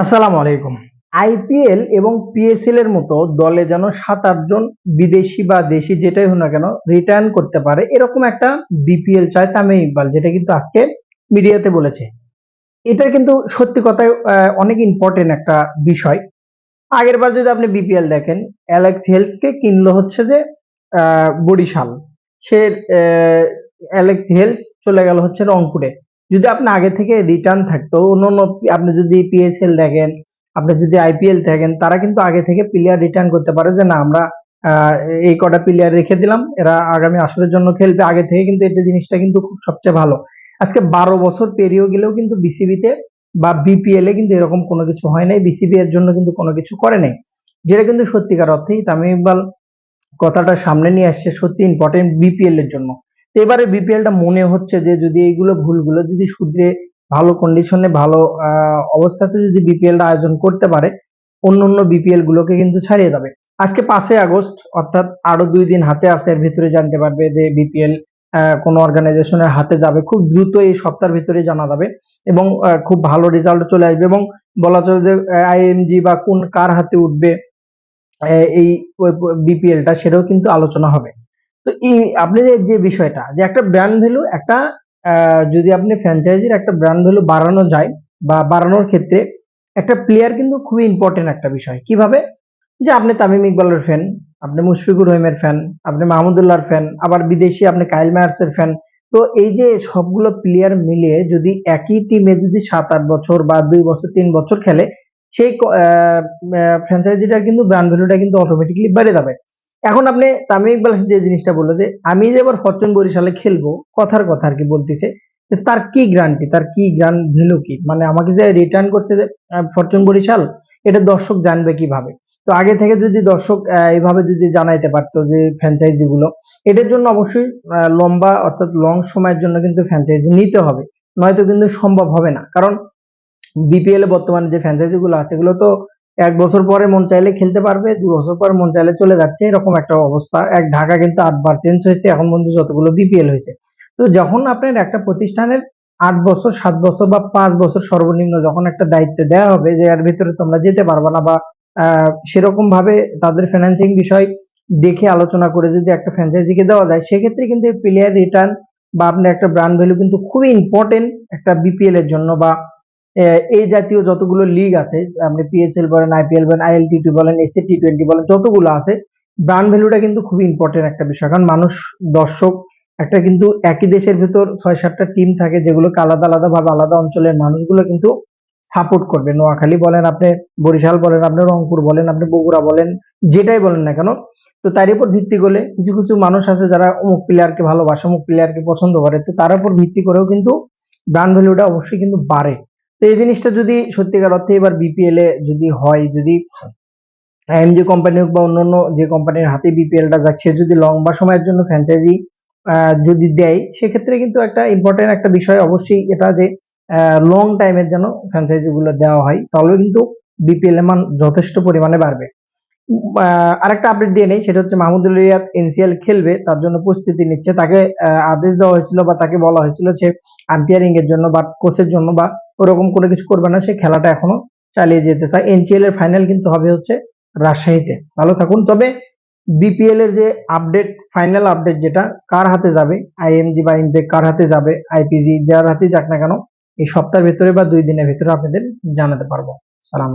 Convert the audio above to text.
আসসালামু আলাইকুম। আইপিএল এবং পিএসএল এর মতো দলে যেন সাত আটজন বিদেশি বা দেশি যেটাই হোক না কেন রিটার্ন করতে পারে, এরকম একটা বিপিএল চায় তামিম ইকবাল, যেটা কিন্তু আজকে মিডিয়াতে বলেছে। এটা কিন্তু সত্যি কথায় অনেক ইম্পর্টেন্ট একটা বিষয়। আগের বার যদি আপনি বিপিএল দেখেন অ্যালেক্স হেলসকে কিনলো হচ্ছে যে বরিশাল। সে অ্যালেক্স হেলস চলে গেল হচ্ছে রংপুরে। যদি আপনি আগে থেকে রিটার্ন থাকতো, অন্য আপনি যদি পিএসএল দেখেন, আপনি যদি আইপিএল দেখেন, তারা কিন্তু আগে থেকে প্লেয়ার রিটার্ন করতে পারে যে না, আমরা এই কটা প্লেয়ার রেখে দিলাম, এরা আগামী আসরের জন্য খেলবে। আগে থেকে কিন্তু এটা জিনিসটা কিন্তু খুব সবচেয়ে ভালো। আজকে বারো বছর পেরিয়ে গেলেও কিন্তু বিসিবিতে বা বিপিএল এ কিন্তু এরকম কোনো কিছু হয় নাই। বিসিবি এর জন্য কিন্তু কোনো কিছু করে নাই। যেটা কিন্তু সত্যিকার অর্থেই তামিম ইকবাল কথাটা সামনে নিয়ে আসছে সত্যি ইম্পর্টেন্ট বিপিএল এর জন্য। এবারে বিপিএলটা মনে হচ্ছে যে যদি এইগুলো ভুলগুলো যদি শুধরে ভালো কন্ডিশনে ভালো অবস্থাতে যদি বিপিএলটা আয়োজন করতে পারে, অন্য অন্য বিপিএল গুলোকে কিন্তু ছাড়িয়ে যাবে। আজকে পাঁচই আগস্ট, অর্থাৎ আরও দুই দিন হাতে আছে, এর ভিতরে জানতে পারবে যে বিপিএল কোন অর্গানাইজেশনের হাতে যাবে। খুব দ্রুত এই সপ্তাহের ভিতরে জানা যাবে এবং খুব ভালো রেজাল্ট চলে আসবে এবং বলা চলে যে আইএমজি বা কোন কার হাতে উঠবে এই বিপিএলটা সেটাও কিন্তু আলোচনা হবে। তো এই আপনি যে বিষয়টা, যে একটা ব্র্যান্ড ভ্যালু একটা যদি আপনি ফ্র্যাঞ্চাইজির একটা ব্র্যান্ড ভ্যালু বাড়ানো যায় বা বাড়ানোর ক্ষেত্রে, একটা প্লেয়ার কিন্তু খুবই ইম্পর্টেন্ট একটা বিষয়। কীভাবে? যে আপনি তামিম ইকবালের ফ্যান আপনি মুশফিকুর রহিমের ফ্যান আপনি মাহমুদুল্লাহর ফ্যান আবার বিদেশি আপনি কাইল মায়ার্সের ফ্যান তো এই যে সবগুলো প্লেয়ার মিলিয়ে যদি একই টিমে যদি সাত আট বছর বা দুই বছর, তিন বছর খেলে, সেই ফ্র্যাঞ্চাইজিটার কিন্তু ব্র্যান্ড ভ্যালুটা কিন্তু অটোমেটিকলি বেড়ে যাবে। এখন আপনি তামিম ইকবাল যে জিনিসটা বলল যে, আমি যে এবার ফরচুন বরিশালে খেলব, কথার কথা আর কি বলতেছে তার কি গ্রান্টি, তার কি গ্রান্ড ভ্যালু কি? মানে আমাকে যে রিটার্ন করছে যে ফরচুন বরিশাল, এটা দর্শক জানবে কীভাবে? তো আগে থেকে যদি দর্শক এইভাবে যদি জানাইতে পারতো যে ফ্র্যাঞ্চাইজি গুলো এটার জন্য অবশ্যই লম্বা অর্থাৎ লং সময়ের জন্য কিন্তু ফ্র্যাঞ্চাইজি নিতে হবে। নয়তো কিন্তু সম্ভব হবে না। কারণ বিপিএল এ বর্তমানে যে ফ্র্যাঞ্চাইজি গুলো আছে, এগুলো তো এক বছর পরে মন চাইলে খেলতে পারবে, দু বছর পরে মন চাইলে চলে যাচ্ছে, এরকম একটা অবস্থা। এক ঢাকা কিন্তু আটবার চেঞ্জ হয়েছে, এখন পর্যন্ত যতগুলো বিপিএল হয়েছে। তো যখন আপনার একটা প্রতিষ্ঠানের আট বছর, সাত বছর বা পাঁচ বছর সর্বনিম্ন যখন একটা দায়িত্ব দেওয়া হবে যে এর ভিতরে তোমরা যেতে পারবে না বা সেরকম ভাবে তাদের ফিনান্সিং বিষয় দেখে আলোচনা করে যদি একটা ফ্র্যাঞ্চাইজিকে দেওয়া যায়, সেক্ষেত্রে কিন্তু প্লেয়ার রিটার্ন বা আপনার একটা ব্র্যান্ড ভ্যালু কিন্তু খুবই ইম্পর্টেন্ট একটা বিপিএল এর জন্য বা এই জাতীয় যতগুলো লিগ আছে, আপনি পিএসএল বলেন আইপিএল বলেন আইএলটি টু বলেন এসএ টি টোয়েন্টি বলেন, যতগুলো আছে ব্র্যান্ড ভ্যালুটা কিন্তু খুবই ইম্পর্টেন্ট একটা বিষয়। কারণ মানুষ, দর্শক, একটা কিন্তু একই দেশের ভিতর ছয় সাতটা টিম থাকে যেগুলোকে আলাদা আলাদা ভাবে আলাদা অঞ্চলের মানুষগুলো কিন্তু সাপোর্ট করবে। নোয়াখালী বলেন আপনি, বরিশাল বলেন আপনি, রংপুর বলেন আপনি, বগুড়া বলেন, যেটাই বলেন না কেন, তো তার উপর ভিত্তি করে কিছু কিছু মানুষ আছে যারা অমুক প্লেয়ারকে ভালোবাসে, অমুক প্লেয়ারকে পছন্দ করে, তো তার উপর ভিত্তি করেও কিন্তু ব্র্যান্ড ভ্যালুটা অবশ্যই কিন্তু বাড়ে। তো এই জিনিসটা যদি সত্যিকার অর্থে এবার বিপিএল এ যদি হয়, যদি এমজি কোম্পানি হোক বা অন্যান্য যে কোম্পানির হাতে বিপিএল টা যাচ্ছে, যদি লম্বা সময়ের জন্য ফ্র্যাঞ্চাইজি যদি দেয়, সেক্ষেত্রে কিন্তু একটা ইম্পর্টেন্ট একটা বিষয় অবশ্যই এটা যে লং টাইমের জন্য ফ্র্যাঞ্চাইজি গুলো দেওয়া হয়, তাহলে কিন্তু বিপিএল এর মান যথেষ্ট পরিমাণে বাড়বে। আরেকটা আপডেট দিয়ে নেই, সেটা হচ্ছে মাহমুদুল রিয়াদ এনসিএল খেলবে, তার জন্য প্রস্তুতি নিচ্ছে। তাকে আদেশ দেওয়া হয়েছিল বা তাকে বলা হয়েছিল সে আম্পায়ারিং এর জন্য বা কোচের জন্য বা ওরকম কোনো কিছু করবে না, সে খেলাটা এখনও চালিয়ে যেতে চায়। এনসিএল এর ফাইনাল কিন্তু হবে হচ্ছে রাজশাহীতে। ভালো থাকুন। তবে বিপিএল এর যে আপডেট ফাইনাল আপডেট যেটা, কার হাতে যাবে? আইএমজি বা ইমপেক্ট কার হাতে যাবে? আইপিজি যার হাতে যাক না কেন, এই সপ্তাহের ভিতরে বা দুই দিনের ভিতরে আপনাদের জানাতে পারব। সালাম